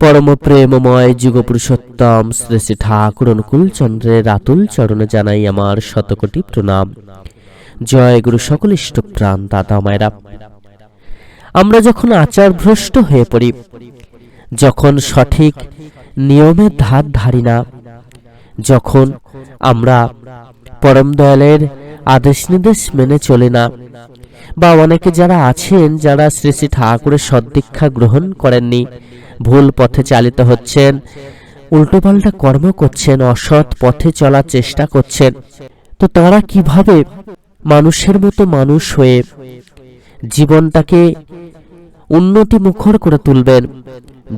পরম প্রেমময় যুগপুরুষোত্তম শ্রী শ্রী ঠাকুর অনুকূল চন্দ্রের আতুল চরণে জানাই আমার শতকোটি প্রণাম। জয় গুরু সকল ইষ্টপ্রাণ দাদা মায়েরা। আমরা যখন আচার ভ্রষ্ট হয়ে পড়ি, যখন সঠিক নিয়মের ধার ধারি না, যখন আমরা পরম দয়ালের আদেশ নির্দেশ মেনে চলে না, বা অনেকে যারা আছেন, যারা শ্রী শ্রী ঠাকুরের সদ্দীক্ষা গ্রহণ করেননি ভুল পথে চালিত হচ্ছেন। উল্টোপাল্টা কর্ম করছেন, অসৎ পথে চলার চেষ্টা করছেন। তো তারা কীভাবে মানুষের মতো মানুষ হয়ে জীবনটাকে উন্নতি মুখর করে তুলবেন?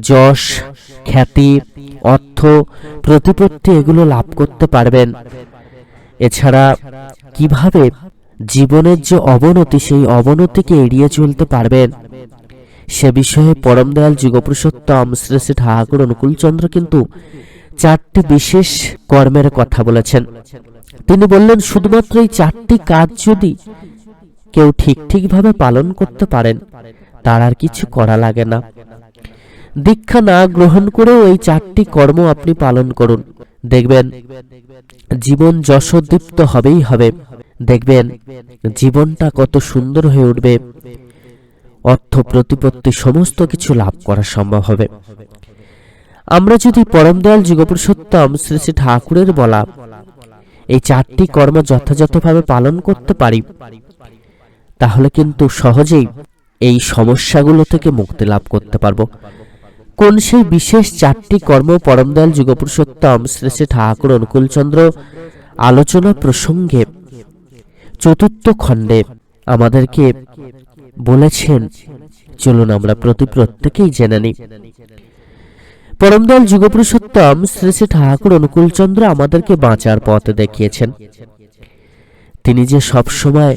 যশ, খ্যাতি, অর্থ, প্রতিপত্তি এগুলো লাভ করতে পারবেন। এছাড়া কীভাবে জীবনের যে অবনতি, সেই অবনতিকে এড়িয়ে চলতে পারবেন? সে বিষয়ে পরম দয়াল যুগপুরুষোত্তম শ্রী শ্রী ঠাকুর অনুকূলচন্দ্র কিন্তু চারটি বিশেষ কর্মের কথা বলেছেন। তিনি বললেন, শুধুমাত্র এই চারটি কাজ যদি কেউ ঠিক ঠিকভাবে পালন করতে পারেন, তার আর কিছু করা লাগে না। দীক্ষা না গ্রহণ করেও এই চারটি কর্ম আপনি পালন করুন। দেখবেন, জীবন যশোদীপ্ত হবেই হবে। দেখবেন, জীবনটা কত সুন্দর হয়ে উঠবে। অর্থ প্রতিপত্তি সমস্ত কিছু লাভ করা সম্ভব হবে। আমরা যদি পরম দয়াল যুগপুরুষোত্তম শ্রী শ্রী ঠাকুরের বলা এই চারটি কর্ম যথাযথভাবে পালন করতে পারি, তাহলে কিন্তু সহজেই এই সমস্যাগুলো থেকে মুক্তি লাভ করতে পারব। কোন সেই বিশেষ চারটি কর্ম পরম দয়াল যুগপুরুষোত্তম শ্রী শ্রী ঠাকুর অনুকূলচন্দ্র আলোচনা প্রসঙ্গে চতুর্থ খণ্ডে আমাদেরকে বলেছেন। চলুন আমরা প্রতি প্রত্যেকেই জেনে নিই। পরমদয়াল যুগপুরুষোত্তম শ্রী শ্রী ঠাকুর অনুকূলচন্দ্র আমাদেরকে বাঁচার পথ দেখিয়েছেন। তিনি যে সব সময়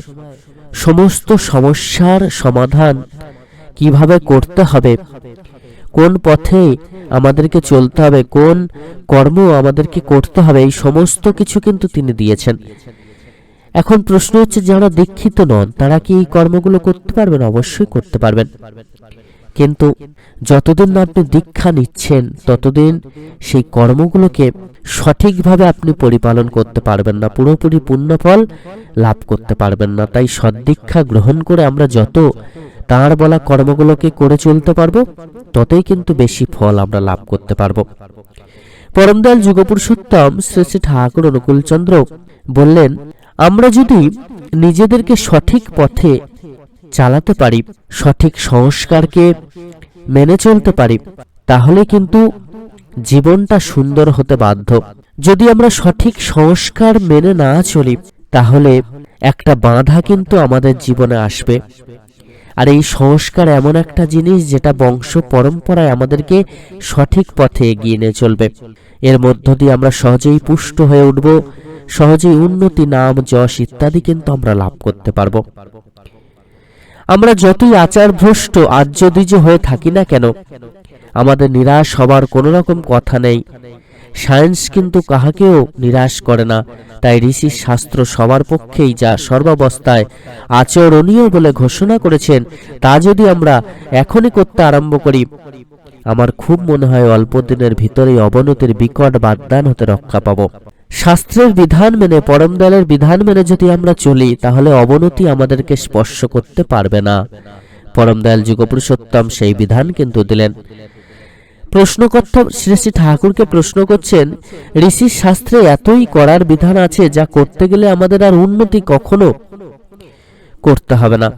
সমস্ত সমস্যার সমাধান কীভাবে করতে হবে, কোন পথে আমাদেরকে চলতে হবে, কোন কর্ম আমাদেরকে করতে হবে, এই সমস্ত কিছু কিন্তু তিনি দিয়েছেন। এখন প্রশ্ন হচ্ছে, যারা দীক্ষিত নন, তারা কি এই কর্মগুলো করতে পারবেন? অবশ্যই করতে পারবেন। কিন্তু যতদিন না আপনি দীক্ষা নিচ্ছেন, ততদিন সেই কর্মগুলোকে সঠিকভাবে আপনি পরিপালন করতে পারবেন না। পুরোপুরি পুণ্যফল লাভ করতে পারবেন না। তাই সদ্দীক্ষা গ্রহণ করে আমরা যত তাঁর বলা কর্মগুলোকে করে চলতে পারব, ততই কিন্তু বেশি ফল আমরা লাভ করতে পারব। পরমদয়াল যুগপুরুষোত্তম শ্রী শ্রী ঠাকুর অনুকূলচন্দ্র বললেন আমরা যদি নিজেদেরকে সঠিক পথে চালাতে পারি, সঠিক সংস্কারকে মেনে চলতে পারি, তাহলে কিন্তু জীবনটা সুন্দর হতে বাধ্য। যদি আমরা সঠিক সংস্কার মেনে না চলি, তাহলে একটা বাধা কিন্তু আমাদের জীবনে আসবে। আর এই সংস্কার এমন একটা জিনিস যেটা বংশ পরম্পরায় আমাদেরকে সঠিক পথে এগিয়ে নিয়ে চলবে। এর মধ্য দিয়ে আমরা সহজেই পুষ্ট হয়ে উঠব। সহজেই উন্নতি, নাম, যশ ইত্যাদি কিন্তু আমরা লাভ করতে পারব। আমরা যতই আচার ভ্রষ্ট আর্যদ্বিজ হয়ে থাকি না কেন, আমাদের নিরাশ হবার কোনো রকম কথা নেই। সায়েন্স কিন্তু কাহাকেও নিরাশ করে না। তাই ঋষির শাস্ত্র সবার পক্ষেই যা সর্বাবস্থায় আচরণীয় বলে ঘোষণা করেছেন, তা যদি আমরা এখনই করতে আরম্ভ করি, আমার খুব মনে হয় অল্প দিনের ভিতরেই অবনতির বিকট বাদদান হতে রক্ষা পাব। শাস্ত্রের বিধান মেনে, পরম দয়ালের বিধান মেনে যদি আমরা চলি, তাহলে অবনতি আমাদেরকে স্পর্শ করতে পারবে না। পরম দয়াল যুগপুরুষোত্তম সেই বিধান কিন্তু দিলেন। প্রশ্নকর্তা শ্রী শ্রী ঠাকুরকে প্রশ্ন করছেন ঋষির শাস্ত্রে এতই করার বিধান আছে যা করতে গেলে আমাদের আর উন্নতি কখনো করতে হবে না।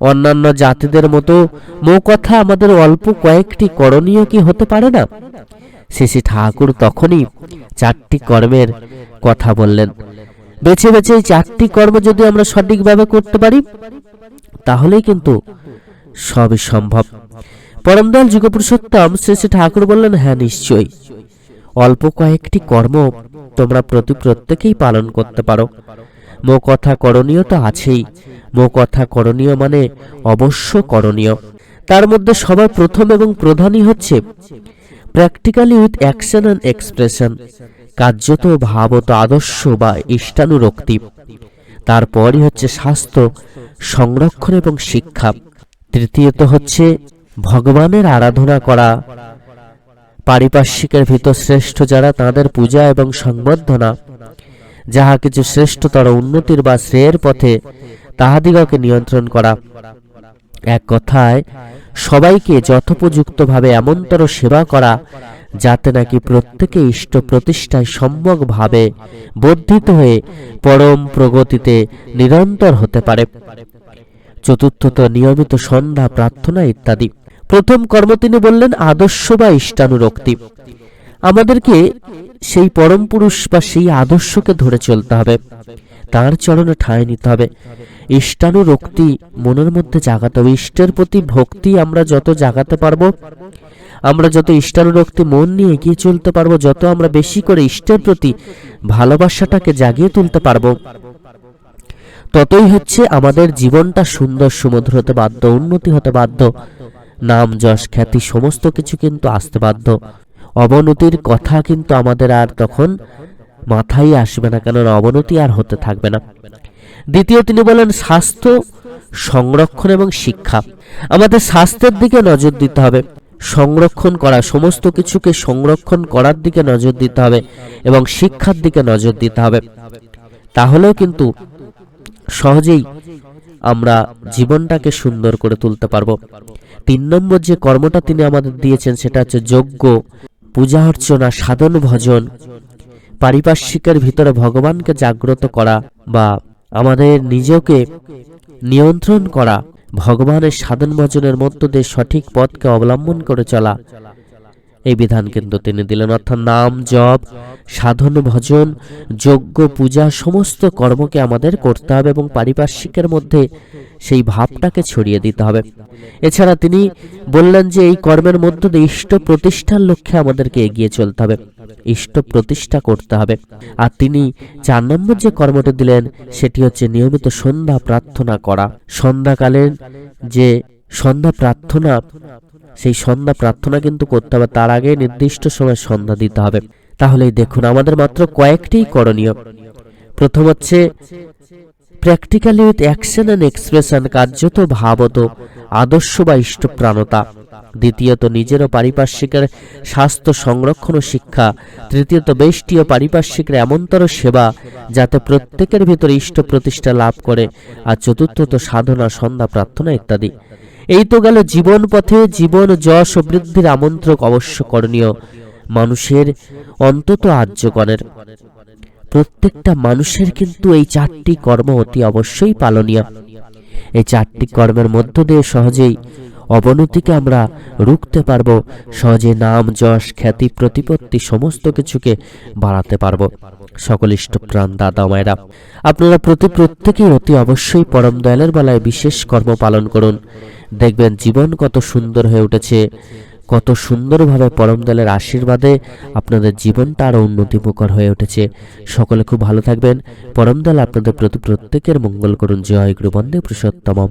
অন্যান্য জাতিদের মতো মো কথা আমাদের অল্প কয়েকটি করণীয় কি হতে পারে না? শ্রী ঠাকুর তখনই চারটি কর্মের কথা বললেন। বেছে বেছে এই চারটি কর্ম যদি আমরা সঠিকভাবে করতে পারি, তাহলেই কিন্তু সবই সম্ভব। পরমদয়াল যুগপুরুষোত্তম শ্রী শ্রী ঠাকুর বললেন হ্যাঁ নিশ্চয়ই। অল্প কয়েকটি কর্ম তোমরা প্রতি প্রত্যেকেই পালন করতে পারো। মো কথা করণীয় তো আছেই। মো কথা করণীয় মানে অবশ্য করণীয়। তার মধ্যে সবার প্রথম এবং প্রধানই হচ্ছে practically with action and expression কার্যত ভাবত আদর্শ বা ইষ্টানুরক্তি। তারপরই হচ্ছে স্বাস্থ্য, সংরক্ষণ এবং শিক্ষা। তৃতীয়ত হচ্ছে ভগবানের আরাধনা করা। পারিপার্শ্বিকের ভিতর শ্রেষ্ঠ যারা তাদের পূজা এবং সংবর্ধনা। যাহা কিছু শ্রেষ্ঠতর উন্নতির বা শ্রেয়ের পথে তাহাদিগকে নিয়ন্ত্রণ করা। এক কথায়, সবাইকে যথোপযুক্তভাবে এমনতর সেবা করা, যাতে নাকি প্রত্যেকে ইষ্ট প্রতিষ্ঠায় সম্যকভাবে বর্ধিত হয়ে পরম প্রগতিতে নিরন্তর হতে পারে। চতুর্থত নিয়মিত সন্ধ্যা, প্রার্থনা ইত্যাদি। প্রথম কর্ম তিনি বললেন আদর্শ বা ইষ্টানুরক্তি। আমাদেরকে সেই পরম পুরুষ বা সেই আদর্শকে ধরে চলতে হবে। তার চরণে ঠাঁই নিতে হবে। ইষ্টানুরক্তি মনের মধ্যে জাগাতে হবে। ইষ্টের প্রতি ভক্তি আমরা যত জাগাতে পারব, আমরা যত ইষ্টানুরক্তি মন নিয়ে এগিয়ে চলতে পারব, যত আমরা বেশি করে ইষ্টের প্রতি ভালোবাসাটাকে জাগিয়ে তুলতে পারব, ততই হচ্ছে আমাদের জীবনটা সুন্দর, সুমধুর হতে বাধ্য, উন্নতি হতে বাধ্য। নাম, যশ, খ্যাতি, সমস্ত কিছু কিন্তু আসতে বাধ্য। অবনতির কথা কিন্তু আমাদের আর তখন মাথায় আসবে না, কেননা অবনতি আর হতে থাকবে না। দ্বিতীয় তিনি বলেন, স্বাস্থ্য, সংরক্ষণ এবং শিক্ষা। আমাদের স্বাস্থ্যের দিকে নজর দিতে হবে। সংরক্ষণ করা, সমস্ত কিছুকে সংরক্ষণ করার দিকে নজর দিতে হবে এবং শিক্ষার দিকে নজর দিতে হবে। তাহলেও কিন্তু সহজেই আমরা জীবনটাকে সুন্দর করে তুলতে পারব। তিন নম্বর যে কর্মটা তিনি আমাদের দিয়েছেন, সেটা হচ্ছে যজ্ঞ, পূজা অর্চনা, সাধন ভজন, পারিপার্শ্বিকের ভিতরে ভগবানকে জাগ্রত করা বা আমাদের নিজেকে নিয়ন্ত্রণ করা ভগবানের সাধন ভজনের মধ্য দিয়ে সঠিক পথকে অবলম্বন করে চলা। এই বিধান কিন্তু তিনি দিলেন। অর্থাৎ নাম, জপ, সাধন, ভজন, যজ্ঞ, পূজা, সমস্ত কর্মকে আমাদের করতে হবে এবং পারিপার্শ্বিকের মধ্যে সেই ভাবটাকে ছড়িয়ে দিতে হবে। এছাড়া তিনি বললেন যে এই কর্মের মধ্য দিয়ে ইষ্ট প্রতিষ্ঠার লক্ষ্যে আমাদেরকে এগিয়ে চলতে হবে। ইষ্ট প্রতিষ্ঠা করতে হবে। আর তিনি চার নম্বর যে কর্মটি দিলেন, সেটি হচ্ছে নিয়মিত সন্ধ্যা প্রার্থনা করা। সন্ধ্যাকালীন যে সন্ধ্যা প্রার্থনা সেই সন্ধ্যা প্রার্থনা কিন্তু করতে হবে, তার আগে নির্দিষ্ট সময় সন্ধ্যা দিতে হবে। তাহলেই দেখুন, আমাদের মাত্র কয়েকটি করণীয়। প্রথম হচ্ছে practically with action and expression কার্যত ভাবত, আদর্শ বা ইষ্টপ্রাণতা। দ্বিতীয়ত, নিজের ও পারিপার্শ্বিকের স্বাস্থ্য সংরক্ষণ ও শিক্ষা। তৃতীয়ত, বেষ্টি ও পারিপার্শ্বিকের এমনতর সেবা যাতে প্রত্যেকের ভিতরে ইষ্ট প্রতিষ্ঠা লাভ করে। আর চতুর্থত, সাধনা, সন্ধ্যা প্রার্থনা ইত্যাদি। এই তো গেল জীবন পথে জীবন যশ বৃদ্ধির আমন্ত্রক অবশ্য করণীয়। মানুষের অন্তত আর্যগণের। প্রত্যেকটা মানুষের কিন্তু এই চারটি কর্ম অতি অবশ্যই পালনীয়। এই চারটি কর্মের মধ্য দিয়ে সহজেই অবনতিকে আমরা রুখতে পারব, সহজে নাম, যশ, খ্যাতি, প্রতিপত্তি সমস্ত কিছুকে বাড়াতে পারব। সকল ইষ্টপ্রাণ দাদা মায়েরা, আপনারা প্রতি প্রত্যেকেই অতি অবশ্যই পরম দয়ালের বেলায় বিশেষ কর্ম পালন করুন। দেখবেন জীবন কত সুন্দর হয়ে উঠেছে, কত সুন্দরভাবে পরম দলের আশীর্বাদে আপনাদের জীবনটা আরও উন্নতিমুখর হয়ে উঠেছে। সকলে খুব ভালো থাকবেন। পরম দল আপনাদের প্রতি প্রত্যেকের মঙ্গল করুন। জয় গুরু বন্দে পুরুষোত্তমম।